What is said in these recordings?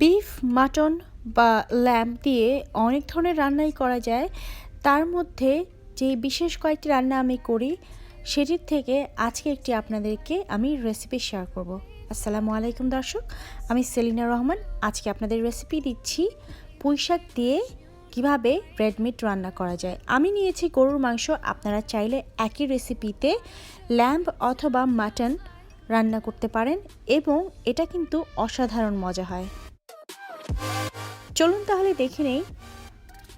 Beef, mutton বা lamp দিয়ে অনেক ধরনের রান্নাই করা যায়। তার মধ্যে যে বিশেষ কয়েকটি রান্না আমি করি, সেটির থেকে আজকে একটি আপনাদেরকে আমি রেসিপি শেয়ার করব। আসসালামু আলাইকুম দর্শক, আমি সেলিনা রহমান। আজকে আপনাদের রেসিপি দিচ্ছি পুঁইশাক দিয়ে কীভাবে রেড মিট রান্না করা যায়। আমি নিয়েছি গরুর মাংস, আপনারা চাইলে একই রেসিপিতে ল্যাম্প অথবা মাটন রান্না করতে পারেন এবং এটা কিন্তু অসাধারণ মজা হয়। চলুন তাহলে দেখে নেই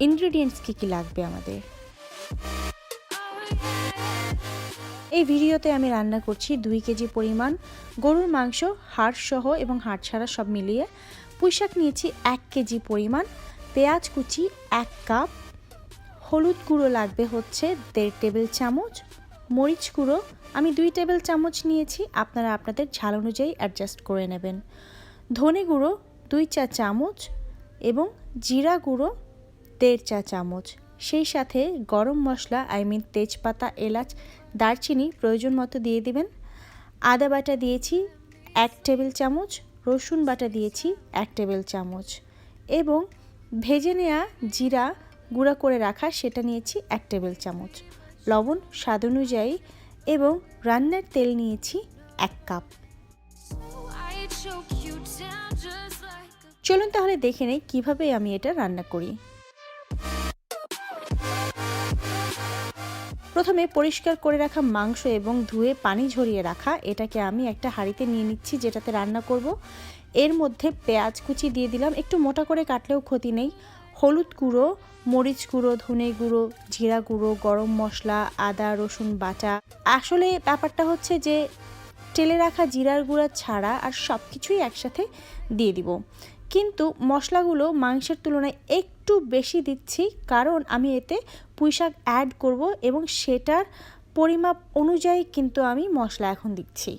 ইনগ্রিডিয়েন্টস কী কী লাগবে আমাদের। এই ভিডিওতে আমি রান্না করছি দুই কেজি পরিমাণ গরুর মাংস, হাড় সহ এবং হাড় ছাড়া সব মিলিয়ে। পুঁইশাক নিয়েছি এক কেজি পরিমাণ, পেঁয়াজ কুচি এক কাপ, হলুদ গুঁড়ো লাগবে হচ্ছে দেড় টেবিল চামচ, মরিচ গুঁড়ো, আমি দুই টেবিল চামচ নিয়েছি, আপনারা আপনাদের ঝাল অনুযায়ী অ্যাডজাস্ট করে নেবেন। ধনে গুঁড়ো দুই চা চামচ এবং জিরা গুঁড়ো, দেড় চা চামচ। সেই সাথে গরম মশলা আই মিন তেজপাতা, এলাচ, দারচিনি প্রয়োজন মতো দিয়ে দিবেন। আদা বাটা দিয়েছি এক টেবিল চামচ, রসুন বাটা দিয়েছি এক টেবিল চামচ এবং ভেজে নেওয়া জিরা গুঁড়া করে রাখা সেটা নিয়েছি এক টেবিল চামচ। লবণ স্বাদ অনুযায়ী এবং রান্নার তেল নিয়েছি এক কাপ। চলুন তাহলে দেখে নেই কীভাবে আমি এটা রান্না করি। প্রথমে পরিষ্কার করে রাখা মাংস এবং ধুয়ে পানি ঝরিয়ে রাখা, এটাকে আমি একটা হাঁড়িতে নিয়ে নিচ্ছি যেটাতে রান্না করব। এর মধ্যে পেঁয়াজ কুচি দিয়ে দিলাম, একটু মোটা করে কাটলেও ক্ষতি নেই। হলুদ গুঁড়ো, মরিচ গুঁড়ো, ধনে গুঁড়ো, জিরা গুঁড়ো, গরম মশলা, আদা, রসুন বাটা। আসলে ব্যাপারটা হচ্ছে যে, টেলে রাখা জিরার গুঁড়া ছাড়া আর সব কিছুই একসাথে দিয়ে দিব। কিন্তু মশলাগুলো মাংসের তুলনায় একটু বেশি দিচ্ছি কারণ আমি এতে পুঁইশাক অ্যাড করব এবং সেটার পরিমাপ অনুযায়ী কিন্তু আমি মশলা এখন দিচ্ছি।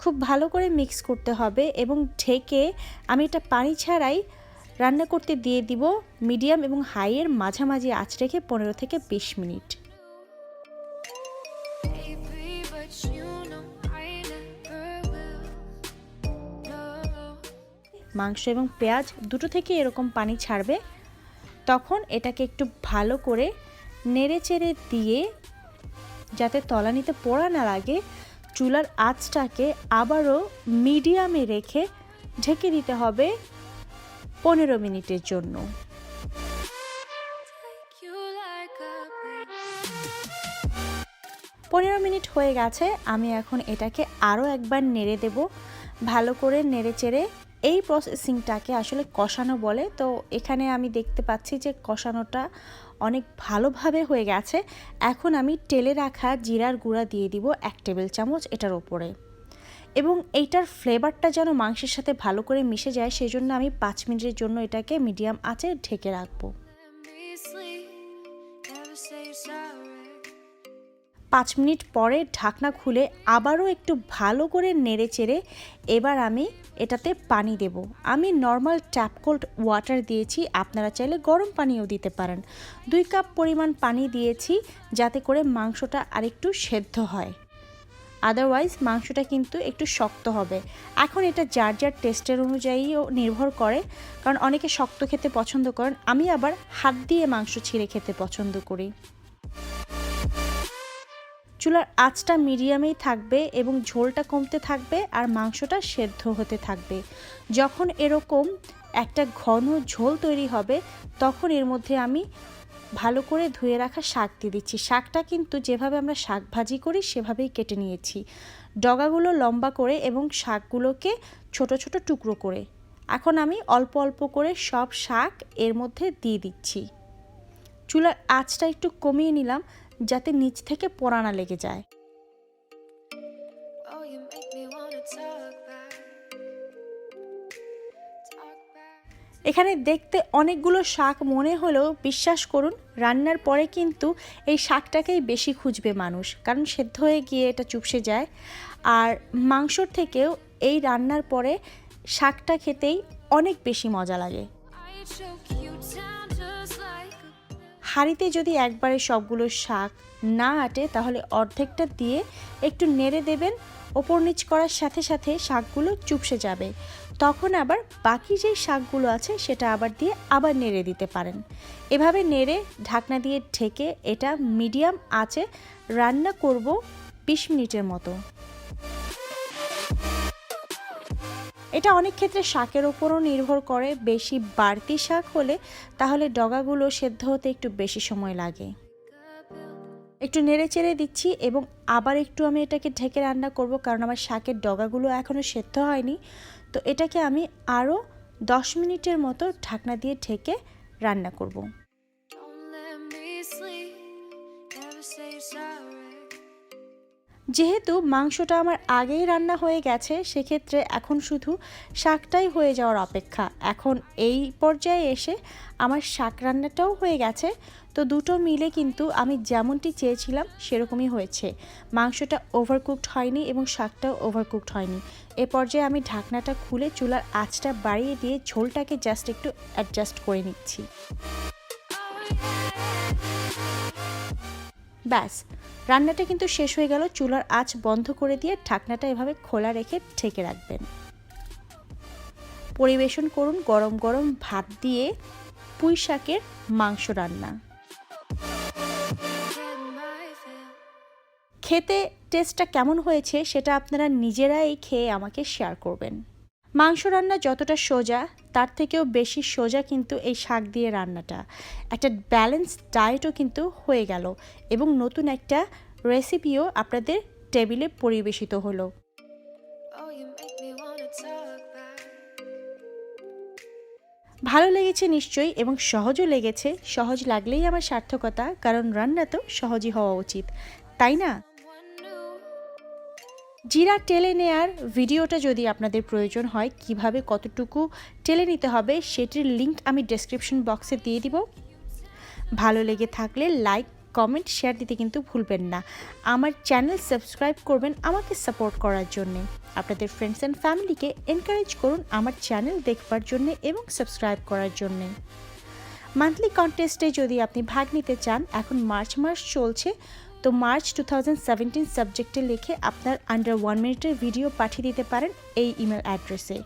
খুব ভালো করে মিক্স করতে হবে এবং ঢেকে আমি এটা পানি ছাড়াই রান্না করতে দিয়ে দিব মিডিয়াম এবং হাইয়ের মাঝামাঝি আঁচ রেখে পনেরো থেকে বিশ মিনিট। মাংস এবং পেঁয়াজ দুটো থেকে এরকম পানি ছাড়বে। তখন এটাকে একটু ভালো করে নেড়ে চেড়ে দিয়ে যাতে তলানিতে পোড়া না লাগে, চুলার আঁচটাকে আবারও মিডিয়ামে রেখে ঢেকে দিতে হবে। পনেরো মিনিটের জন্য। পনেরো মিনিট হয়ে গেছে, আমি এখন এটাকে আরও একবার নেড়ে দেব, ভালো করে নেড়ে চেড়ে। এই প্রসেসিংটাকে আসলে কষানো বলে, তো এখানে আমি দেখতে পাচ্ছি যে কষানোটা অনেক ভালোভাবে হয়ে গেছে। এখন আমি টেলে রাখা জিরার গুঁড়া দিয়ে দিব এক টেবিল চামচ এটার ওপরে। এবং এইটার ফ্লেভারটা যেন মাংসের সাথে ভালো করে মিশে যায়, সেজন্য আমি পাঁচ মিনিটের জন্য এটাকে মিডিয়াম আঁচে ঢেকে রাখব। পাঁচ মিনিট পরে ঢাকনা খুলে আবারও একটু ভালো করে নেড়ে চেড়ে এবার আমি এটাতে পানি দেব। আমি নর্মাল ট্যাপ কোল্ড ওয়াটার দিয়েছি, আপনারা চাইলে গরম পানিও দিতে পারেন। দুই কাপ পরিমাণ পানি দিয়েছি, যাতে করে মাংসটা আরেকটু সেদ্ধ হয়। আদারওয়াইজ মাংসটা কিন্তু একটু শক্ত হবে। এখন এটা যার যার টেস্টের অনুযায়ীও নির্ভর করে, কারণ অনেকে শক্ত খেতে পছন্দ করেন। আমি আবার হাত দিয়ে মাংস ছিঁড়ে খেতে পছন্দ করি। চুলার আঁচটা মিডিয়ামেই থাকবে এবং ঝোলটা কমতে থাকবে আর মাংসটা সেদ্ধ হতে থাকবে। যখন এরকম একটা ঘন ঝোল তৈরি হবে, তখন এর মধ্যে আমি ভালো করে ধুয়ে রাখা শাক দিয়ে দিচ্ছি। শাকটা কিন্তু যেভাবে আমরা শাক ভাজি করি, সেভাবেই কেটে নিয়েছি। ডগাগুলো লম্বা করে এবং শাকগুলোকে ছোট ছোট টুকরো করে। এখন আমি অল্প অল্প করে সব শাক এর মধ্যে দিয়ে দিচ্ছি। চুলার আঁচটা একটু কমিয়ে নিলাম, যাতে নিচ থেকে পোড়ানা লেগে যায়। এখানে দেখতে অনেকগুলো শাক মনে হলেও বিশ্বাস করুন, রান্নার পরে কিন্তু এই শাকটাকেই বেশি খুঁজবে মানুষ। কারণ সেদ্ধ হয়ে গিয়ে এটা চুপসে যায়। আর মাংসর থেকেও এই রান্নার পরে শাকটা খেতেই অনেক বেশি মজা লাগে। হাঁড়িতে যদি একবারে সবগুলো শাক না আটে, তাহলে অর্ধেকটা দিয়ে একটু নেড়ে দেবেন। ওপর নিচ করার সাথে সাথে শাকগুলো চুপসে যাবে। তখন আবার বাকি যেই শাকগুলো আছে সেটা আবার দিয়ে আবার নেড়ে দিতে পারেন। এভাবে নেড়ে, ঢাকনা দিয়ে ঢেকে এটা মিডিয়াম আঁচে রান্না করব বিশ মিনিটের মতো। এটা অনেক ক্ষেত্রে শাকের ওপরও নির্ভর করে। বেশি বাড়তি শাক হলে তাহলে ডগাগুলো সেদ্ধ হতে একটু বেশি সময় লাগে। একটু নেড়ে চেড়ে দিচ্ছি এবং আবার একটু আমি এটাকে ঢেকে রান্না করব, কারণ আমার শাকের ডগাগুলো এখনও সেদ্ধ হয়নি। তো এটাকে আমি আরও দশ মিনিটের মতো ঢাকনা দিয়ে ঢেকে রান্না করব। যেহেতু মাংসটা আমার আগেই রান্না হয়ে গেছে, সেক্ষেত্রে এখন শুধু শাকটাই হয়ে যাওয়ার অপেক্ষা। এখন এই পর্যায়ে এসে আমার শাক রান্নাটাও হয়ে গেছে। তো দুটো মিলে কিন্তু আমি যেমনটি চেয়েছিলাম, সেরকমই হয়েছে। মাংসটা ওভারকুকড হয়নি এবং শাকটাও ওভারকুকড হয়নি। এ পর্যায়ে আমি ঢাকনাটা খুলে চুলার আঁচটা বাড়িয়ে দিয়ে ঝোলটাকে জাস্ট একটু অ্যাডজাস্ট করে নিচ্ছি। ব্যাস। রান্নাটা কিন্তু শেষ হয়ে গেল, চুলার আঁচ বন্ধ করে দিয়ে ঢাকনাটা এভাবে খোলা রেখে ঢেকে রাখবেন পরিবেশন করুন গরম গরম ভাত দিয়ে পুঁই শাকের মাংস রান্না. খেতে টেস্টটা কেমন হয়েছে সেটা আপনারা নিজেরাই খেয়ে আমাকে শেয়ার করবেন মাংস রান্না যতটা সোজা তার থেকেও বেশি সোজা কিন্তু এই শাক দিয়ে রান্নাটা একটা ব্যালেন্স ডায়েটও কিন্তু হয়ে গেল এবং নতুন একটা রেসিপিও আপনাদের টেবিলে পরিবেশিত হলো Oh. ভালো লেগেছে নিশ্চয়ই এবং সহজও লেগেছে সহজ লাগলেই আমার সার্থকতা কারণ রান্না তো সহজই হওয়া উচিত তাই না. জিরা টেলে নেয়ার ভিডিওটা যদি আপনাদের প্রয়োজন হয়, কীভাবে কতটুকু টেলে নিতে হবে সেটির লিংক আমি ডেসক্রিপশন বক্সে দিয়ে দিব। ভালো লেগে থাকলে লাইক, কমেন্ট, শেয়ার দিতে কিন্তু ভুলবেন না। আমার চ্যানেল সাবস্ক্রাইব করবেন আমাকে সাপোর্ট করার জন্যে। আপনাদের ফ্রেন্ডস অ্যান্ড ফ্যামিলিকে এনকারেজ করুন আমার চ্যানেল দেখবার জন্যে এবং সাবস্ক্রাইব করার জন্যে। মান্থলি কন্টেস্টে যদি আপনি ভাগ নিতে চান, এখন মার্চ মাস চলছে। তো মার্চ টু থাউজেন্ড সেভেন্টিন সাবজেক্টে লিখে আপনার আন্ডার ওয়ান মিনিটের ভিডিও পাঠিয়ে দিতে পারেন এই ইমেল অ্যাড্রেসে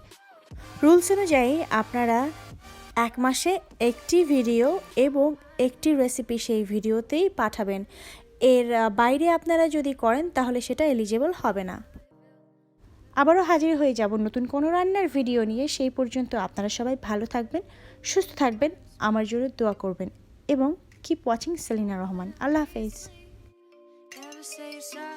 রুলস অনুযায়ী আপনারা এক মাসে একটি ভিডিও এবং একটি রেসিপি সেই ভিডিওতেই পাঠাবেন। এর বাইরে আপনারা যদি করেন তাহলে সেটা এলিজেবল হবে না। আবারও হাজির হয়ে যাব নতুন কোনো রান্নার ভিডিও নিয়ে। সেই পর্যন্ত আপনারা সবাই ভালো থাকবেন, সুস্থ থাকবেন, আমার জন্য দোয়া করবেন এবং কিপ ওয়াচিং সেলিনা রহমান। আল্লাহ হাফেজ। say so